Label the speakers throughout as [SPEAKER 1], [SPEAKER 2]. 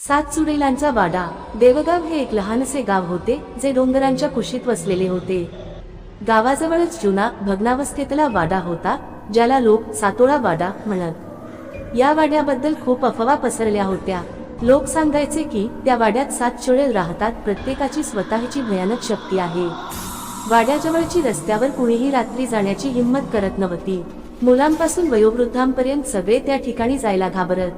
[SPEAKER 1] सात चुडेलांचा वाडा. देवगाव हे एक लहानसे गाव होते जे डोंगरांच्या कुशीत वसलेले होते. गावाजवळच जुना भग्नावस्थेतला वाडा होता ज्याला लोक सातोळा वाडा म्हणत. या वाड्याबद्दल खूप अफवा पसरल्या होत्या. लोक सांगायचे की त्या वाड्यात सात चुडेल राहतात प्रत्येकाची स्वतःची भयानक शक्ती आहे. वाड्याजवळची रस्त्यावर कुणीही रात्री जाण्याची हिंमत करत नव्हती. मुलांपासून वयोवृद्धांपर्यंत सगळे त्या ठिकाणी जायला घाबरत.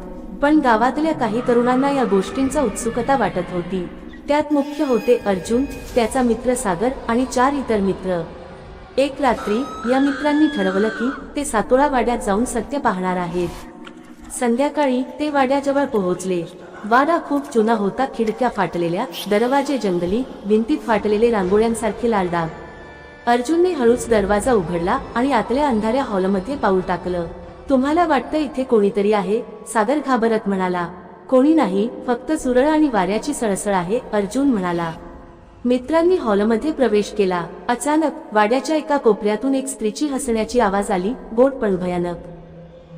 [SPEAKER 1] पण गावातल्या काही तरुणांना या गोष्टींचा उत्सुकता वाटत होती. त्यात मुख्य होते अर्जुन त्याचा मित्र सागर आणि चार इतर मित्र. एक रात्री या मित्रांनी ठरवलं की ते सातोळा वाड्यात जाऊन सत्य पाहणार आहेत. संध्याकाळी ते वाड्याजवळ पोहोचले. वाडा खूप जुना होता खिडक्या फाटलेल्या दरवाजे जंगली भिंतीत फाटलेले रांगोळ्यांसारखे लाल डाग. अर्जुनने हळूच दरवाजा उघडला आणि आतल्या अंधाऱ्या हॉलमध्ये पाऊल टाकलं. तुम्हाला वाटतं इथे कोणीतरी आहे? सागर घाबरत म्हणाला. कोणी नाही फक्त सुरळ आणि वाऱ्याची सळसळ आहे अर्जुन म्हणाला. मित्रांनी हॉलमध्ये प्रवेश केला. अचानक वाड्याच्या एका कोपऱ्यातून एक स्त्रीची हसण्याची आवाज आली गोड पण भयानक.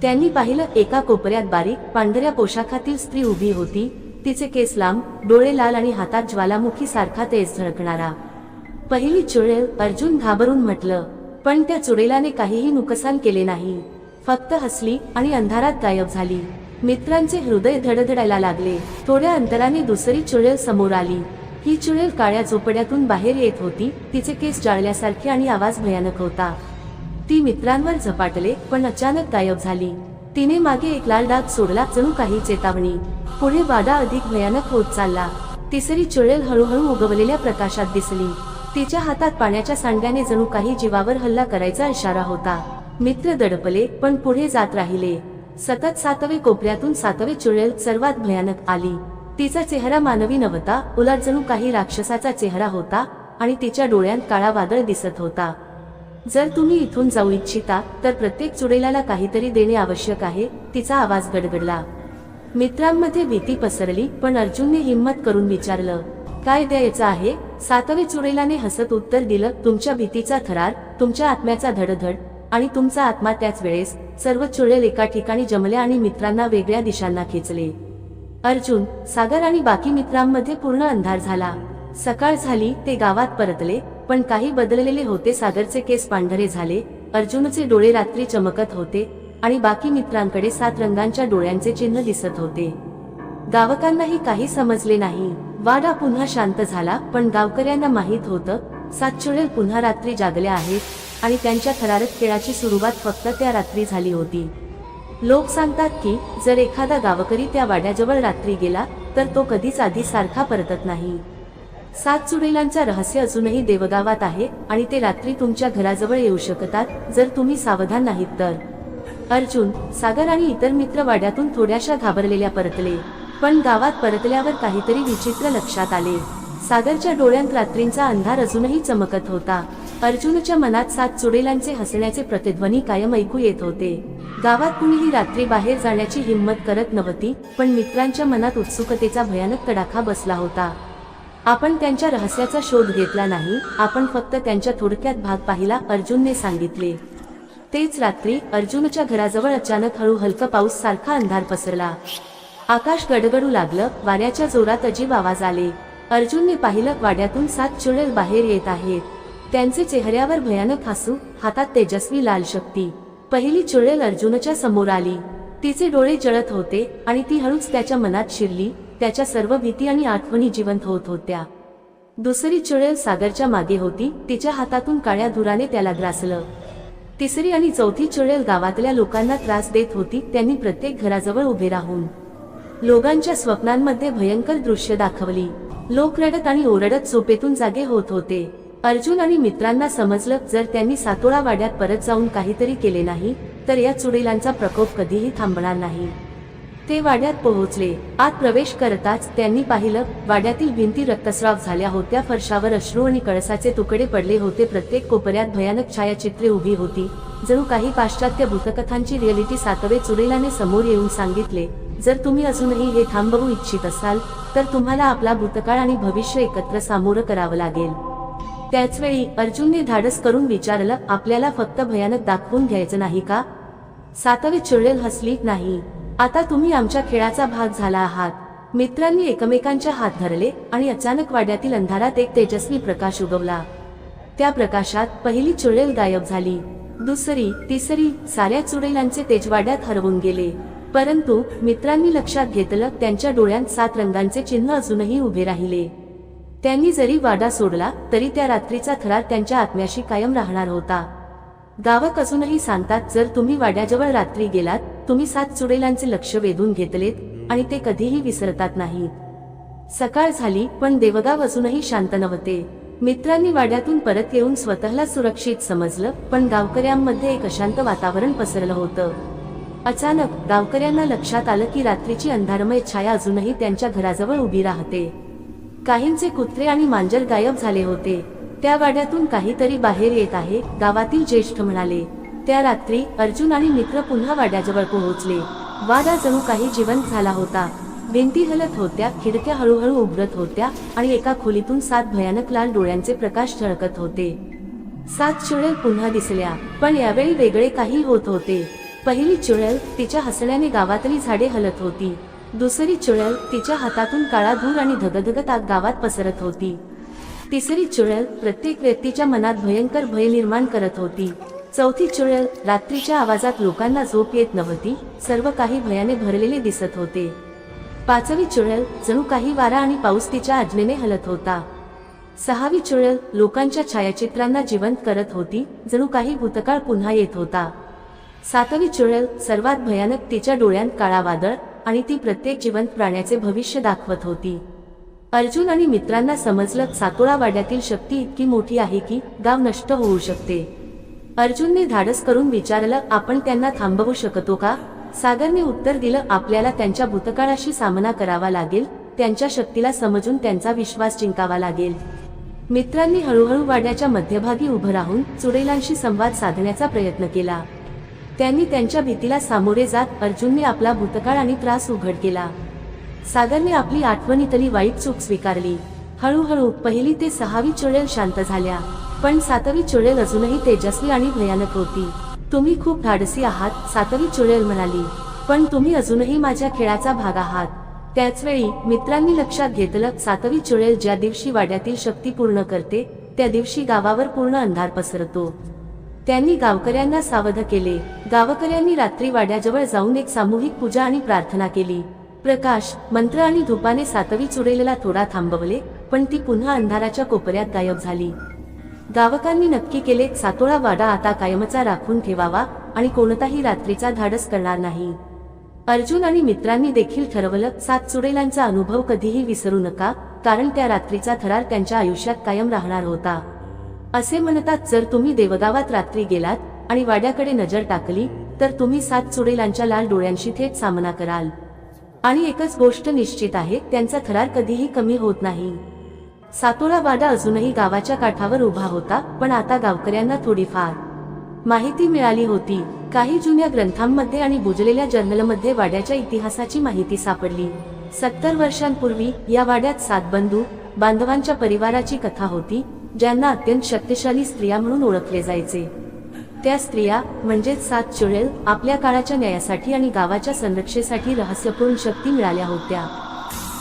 [SPEAKER 1] त्यांनी पाहिलं एका कोपऱ्यात बारीक पांढऱ्या पोशाखातील स्त्री उभी होती. तिचे केस लांब डोळे लाल आणि हातात ज्वालामुखी सारखा तेज झळकणारा पहिली चुडेल अर्जुन घाबरून म्हटलं पण त्या चुडेलाने काहीही नुकसान केले नाही. फक्त हसली आणि अंधारात गायब झाली. मित्रांचे हृदय धडधडायला लागले. थोड्या अंतराने दुसरी चुळेल समोर आली. ही चुळेल काळ्या झोपड्यातून बाहेर येत होती. तिचे केस जाळल्यासारखे आणि आवाज भयानक होता. ती मित्रांवर झपाटले पण अचानक गायब झाली. तिने मागे एक लाल डाग सोडला जणू काही चेतावणी. पुढे वादा अधिक भयानक होत चालला. तिसरी चुळेल हळूहळू उगवलेल्या प्रकाशात दिसली. तिच्या हातात पाण्याच्या सांड्याने जणू काही जीवावर हल्ला करायचा इशारा होता. मित्र दडपले पण पुढे जात राहिले. सतत सातवे कोपऱ्यातून सातवे चुळेल सर्वात भयानक आली. तिचा चेहरा मानवी नव्हता उलट जणू काही राक्षसाचा चेहरा होता आणि तिच्या डोळ्यात काळा वादळ दिसत होता. जर तुम्ही इथून जाऊ इच्छिता तर प्रत्येक चुडेलाला काहीतरी देणे आवश्यक आहे तिचा आवाज गडगडला. मित्रांमध्ये भीती पसरली पण अर्जुनने हिंमत करून विचारलं काय द्यायचं आहे? सातवे चुडेलाने हसत उत्तर दिलं तुमच्या भीतीचा थरार तुमच्या आत्म्याचा धडधड आणि तुमचा आत्मा त्याच वेळेस सर्व चुळेल एका ठिकाणी जमले आणि मित्रांना वेगळ्या दिशांना खेचले. अर्जुन सागर आणि बाकी मित्रांमध्ये पूर्ण अंधार झाला. सकाळ झाली ते गावात परतले पण काही बदललेले होते. सागरचे केस पांढरे झाले अर्जुनचे डोळे रात्री चमकत होते आणि बाकी मित्रांकडे सात रंगांच्या डोळ्यांचे चिन्ह दिसत होते. गावकांनाही काही समजले नाही. वाडा पुन्हा शांत झाला पण गावकऱ्यांना माहीत होतं सात चुळेल पुन्हा रात्री जागल्या आहेत आणि त्यांच्या थरारक खेळाची सुरुवात फक्त त्या रात्री झाली होती. लोक सांगतात की जर एखादा गावकरी त्या वाड्याजवळ रात्री गेला तर तो कधीच आधी सारखा परतत नाही. सात चुडेलांचा रहस्य अजूनही देवगावात आहे आणि ते रात्री तुमच्या घराजवळ येऊ शकतात जर तुम्ही सावधान नाहीत तर. अर्जुन सागर आणि इतर मित्र वाड्यातून थोड्याशा घाबरलेल्या परतले. पण गावात परतल्यावर काहीतरी विचित्र लक्षात आले. सागरच्या डोळ्यात रात्रींचा अंधार अजूनही चमकत होता. अर्जुनच्या मनात सात चुडेलांचे हसण्याचे प्रतिध्वनी कायम ऐकू येत होते. गावात कुणीही रात्री बाहेर जाण्याची हिंमत करत नव्हती पण मित्रांच्या मनात उत्सुकतेचा भयानक तडाखा बसला होता. आपण त्यांच्या रहस्याचा शोध घेतला नाही आपण फक्त त्यांच्या थोडक्यात भाग पाहिला अर्जुनने सांगितले. तेच रात्री अर्जुनच्या घराजवळ अचानक हळू हलका पाऊस सारखा अंधार पसरला. आकाश गडगडू लागलं वाऱ्याच्या जोरात अजीब आवाज आले. अर्जुनने पाहिलं वाड्यातून सात चुडेल बाहेर येत आहेत. त्यांचे चेहऱ्यावर भयानक हसू हातात तेजस्वी लाल शक्ती. पहिली चुळेल अर्जुनच्या समोर आली. तिचे डोळे जळत होते आणि ती हळूच त्याच्या मनात शिरली त्याच्या सर्व भीती आणि आठवणी जिवंत होत होत्या. दुसरी चुळेल सागरच्या मागे होती तिच्या हातातून काळ्या धुराने त्याला ग्रासलं. तिसरी आणि चौथी चुळेल गावातल्या लोकांना त्रास देत होती त्यांनी प्रत्येक घराजवळ उभे राहून. लोकांच्या स्वप्नांमध्ये भयंकर दृश्य दाखवली. लोक रडत आणि ओरडत झोपेतून जागे होत होते. अर्जुन आणि मित्रांना समजलं जर त्यांनी सातोळा वाड्यात परत जाऊन काहीतरी केले नाही तर या चुडेलांचा प्रकोप कधीही थांबणार नाही. ते वाड्यात पोहोचले. आत प्रवेश करताच त्यांनी पाहिलं वाड्यातील भिंती रक्तस्राव झाल्या होत्या फरशावर अश्रू आणि कळसाचे तुकडे पडले होते प्रत्येक कोपऱ्यात भयानक छायाचित्रे उभी होती. जणू काही पाश्चात्य भूतकथांची रिअलिटी सातवे चुडेलाने समोर येऊन सांगितले जर तुम्ही अजूनही हे थांबवू इच्छित असाल तर तुम्हाला आपला भूतकाळ आणि भविष्य एकत्र सामोरं करावं लागेल. त्याचवेळी अर्जुनने धाडस करून विचारलं आपल्याला फक्त भयानक दाखवून घ्यायचं नाही का? सातवी चुडेल हसली नाही. आता तुम्ही आमच्या खेळाचा भाग झाला आहात. मित्रांनी एकमेकांच्या हात धरले आणि अचानक वाड्यातील अंधारात एक तेजस्वी प्रकाश उगवला. त्या प्रकाशात पहिली चुडेल गायब झाली. दुसरी तिसरी साऱ्या चुडेलांचे तेजवाड्यात हरवून गेले. परंतु मित्रांनी लक्षात घेतलं त्यांच्या डोळ्यात सात रंगांचे चिन्ह अजूनही उभे राहिले. त्यांनी जरी वाडा सोडला तरी त्या रात्रीचा थरार त्यांच्या आत्म्याशी कायम राहणार होता. गावक अजूनही सांगतात जर तुम्ही वाड्याजवळ रात्री गेलात तुम्ही सात चुडेलांचे लक्ष वेधून घेतलेत आणि ते कधीही विसरतात नाहीत. सकाळ झाली पण देवगाव अजूनही शांत नव्हते. मित्रांनी वाड्यातून परत येऊन स्वतःला सुरक्षित समजलं पण गावकऱ्यांमध्ये एक अशांत वातावरण पसरलं होतं. अचानक गावकऱ्यांना लक्षात आलं की रात्रीची अंधारमय छाया अजूनही त्यांच्या घराजवळ उभी राहते. काहींचे कुत्रे आणि मांजर गायब झाले होते. त्या वाड्यातून काहीतरी बाहेर येत आहे गावातील ज्येष्ठ म्हणाले. त्या रात्री अर्जुन आणि मित्र पुन्हा वाड्याजवळ पोहोचले. वाडा जणू काही जिवंत झाला होता. भिंती हलत होत्या खिडक्या हळूहळू उघडत होत्या आणि एका खोलीतून सात भयानक लाल डोळ्यांचे प्रकाश झळकत होते. सात चुळेल पुन्हा दिसल्या पण यावेळी वेगळे काही होत होते. पहिली चुळेल तिच्या हसण्याने गावातली झाडे हलत होती. दुसरी चुळेल तिच्या हातातून काळा धूर आणि धगधगत आग गावात पसरत होती. तिसरी चुळेल प्रत्येक व्यक्तीच्या मनात भयंकर भय निर्माण करत होती. चौथी चुळेल रात्रीच्या आवाजात लोकांना झोप येत नव्हती सर्व काही भयाने भरलेले दिसत होते. पाचवी चुळेल जणू काही वारा आणि पाऊस तिच्या आज्ञेने हलत होता. सहावी चुळेल लोकांच्या छायाचित्रांना जिवंत करत होती जणू काही भूतकाळ पुन्हा येत होता. सातवी चुळेल सर्वात भयानक तिच्या डोळ्यांत काळा वादळ आणि ती प्रत्येक जिवंत प्राण्याचे भविष्य दाखवत होती. अर्जुन आणि मित्रांना समजलं सातोळा वाड्यातील शक्ती इतकी मोठी आहे की गाव नष्ट होऊ शकते. अर्जुनने धाडस करून विचारलं आपण त्यांना थांबवू शकतो का? सागरने उत्तर दिलं आपल्याला त्यांच्या भूतकाळाशी सामना करावा लागेल त्यांच्या शक्तीला समजून त्यांचा विश्वास जिंकावा लागेल. मित्रांनी हळूहळू वाड्याच्या मध्यभागी उभं राहून चुडेलांशी संवाद साधण्याचा प्रयत्न केला. त्यांनी त्यांच्या भीतीला सामोरे जात अर्जुनने आपला भूतकाळ आणि त्रास उघड केला. सागरने आपली आठवणीतली वाईट चूक स्वीकारली. हळूहळू पहिली ते सहावी चुळेल शांत झाल्या. पण सातवी चुळेल अजूनही तेजस्वी आणि भयानक होती. तुम्ही खूप धाडसी आहात सातवी चुळेल म्हणाली. पण तुम्ही अजूनही माझ्या खेळाचा भाग आहात. त्याच वेळी मित्रांनी लक्षात घेतलं सातवी चुळेल ज्या दिवशी वाड्यातील शक्ती पूर्ण करते त्या दिवशी गावावर पूर्ण अंधार पसरतो. त्यांनी गावकऱ्यांना सावध केले. गावकऱ्यांनी रात्री वाड्याजवळ जाऊन एक सामूहिक पूजा आणि प्रार्थना केली. प्रकाश मंत्र आणि धुपाने सातवी चुडेलेला थोडा थांबवले पण ती पुन्हा अंधाराच्या कोपऱ्यात गायब झाली. गावकांनी नक्की केले सातोळा वाडा आता कायमचा राखून ठेवावा आणि कोणताही रात्रीचा धाडस करणार नाही. अर्जुन आणि मित्रांनी देखील ठरवलं सात चुडेलांचा अनुभव कधीही विसरू नका कारण त्या रात्रीचा थरार त्यांच्या आयुष्यात कायम राहणार होता. असे म्हणतात जर तुम्ही देवगावात रात्री गेलात आणि वाड्याकडे नजर टाकली तर तुम्ही सात चुडेलांच्या लाल डोळ्यांशी थेट सामना कराल. आणि एकच गोष्ट निश्चित आहे त्यांचा थरार कधीही कमी होत नाही. सातोळा वाडा अजूनही गावाच्या काठावर उभा होता पण आता गावकऱ्यांना थोडीफार माहिती मिळाली होती. काही जुन्या ग्रंथांमध्ये आणि बुजलेल्या जर्नलमध्ये वाड्याच्या इतिहासाची माहिती सापडली. सत्तर वर्षांपूर्वी या वाड्यात सात बंधू बांधवांच्या परिवाराची कथा होती ज्यांना अत्यंत शक्तिशाली स्त्रिया म्हणून ओळखले जायचे. त्या स्त्रिया म्हणजेच सात चुळेल आपल्या काळाच्या न्यायासाठी आणि गावाच्या संरक्षेसाठी रहस्यपूर्ण शक्ती मिळाल्या होत्या.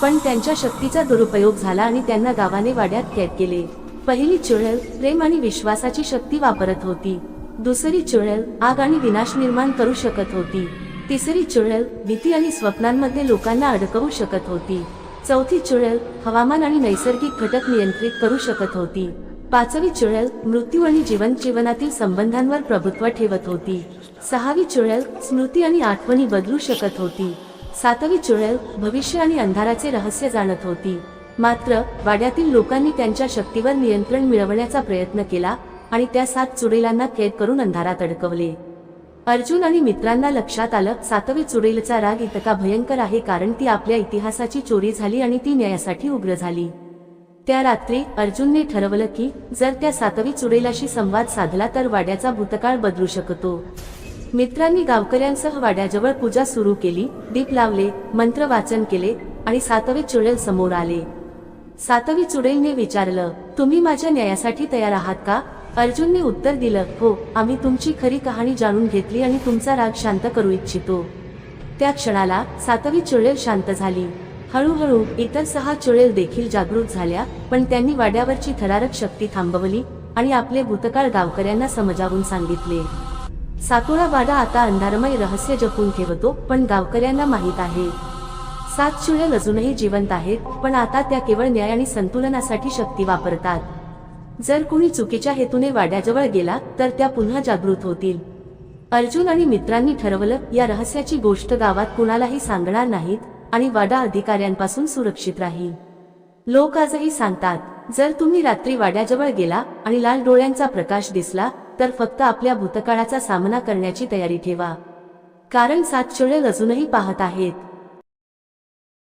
[SPEAKER 1] पण त्यांच्या शक्तीचा दुरुपयोग झाला आणि त्यांना गावाने वाड्यात कैद केले. पहिली चुळेल प्रेम आणि विश्वासाची शक्ती वापरत होती. दुसरी चुळेल आग आणि विनाश निर्माण करू शकत होती. तिसरी चुळेल भीती आणि स्वप्नांमध्ये लोकांना अडकवू शकत होती. चौथी चुळेल हवामान आणि नैसर्गिक घटक नियंत्रित करू शकत होती. पाचवी चुळेल मृत्यू आणि जीवन जीवनातील संबंधांवर प्रभुत्व ठेवत होती. सहावी चुळेल स्मृती आणि आठवणी बदलू शकत होती. सातवी चुळेल भविष्य आणि अंधाराचे रहस्य जाणत होती. मात्र वाड्यातील लोकांनी त्यांच्या शक्तीवर नियंत्रण मिळवण्याचा प्रयत्न केला आणि त्या सात चुडेलांना कैद करून अंधारात अडकवले. अर्जुन आणि मित्रांना लक्षात आलं सातवी चुडेलचा राग इतका भयंकर आहे कारण ती आपल्या इतिहासाची चोरी झाली आणि ती न्यायासाठी उग्र झाली. त्या रात्री अर्जुनने ठरवलं की जर त्या सातवी चुडेलाशी संवाद साधला तर वाड्याचा भूतकाळ बदलू शकतो. मित्रांनी गावकऱ्यांसह वाड्याजवळ पूजा सुरू केली दीप लावले मंत्र वाचन केले आणि सातवे चुडेल समोर आले. सातवी चुडेलने विचारलं तुम्ही माझ्या न्यायासाठी तयार आहात का? अर्जुनने उत्तर दिलं हो आम्ही तुमची खरी कहाणी जाणून घेतली आणि तुमचा राग शांत करू इच्छितो. त्या क्षणाला सातवी चुळेल शांत झाली. हळूहळू इतर सहा चुळेल देखील जागृत झाल्या पण त्यांनी वाड्यावरची थरारक शक्ती थांबवली आणि आपले भूतकाळ गावकऱ्यांना समजावून सांगितले. सातोळा वाडा आता अंधारमय रहस्य जपून ठेवतो पण गावकऱ्यांना माहीत आहे. सात चुळेल अजूनही जिवंत आहेत पण आता त्या केवळ न्याय आणि संतुलनासाठी शक्ती वापरतात. जर कुणी चुकीच्या हेतूने वाड्याजवळ गेला तर त्या पुन्हा जागृत होतील. अर्जुन आणि मित्रांनी ठरवलं या रहस्याची गोष्ट गावात कुणालाही सांगणार नाहीत आणि वाडा अधिकाऱ्यांपासून सुरक्षित राहील. लोक आजही सांगतात जर तुम्ही रात्री वाड्याजवळ गेला आणि लाल डोळ्यांचा प्रकाश दिसला तर फक्त आपल्या भूतकाळाचा सामना करण्याची तयारी ठेवा. कारण सात चुळेल अजूनही पाहत आहेत.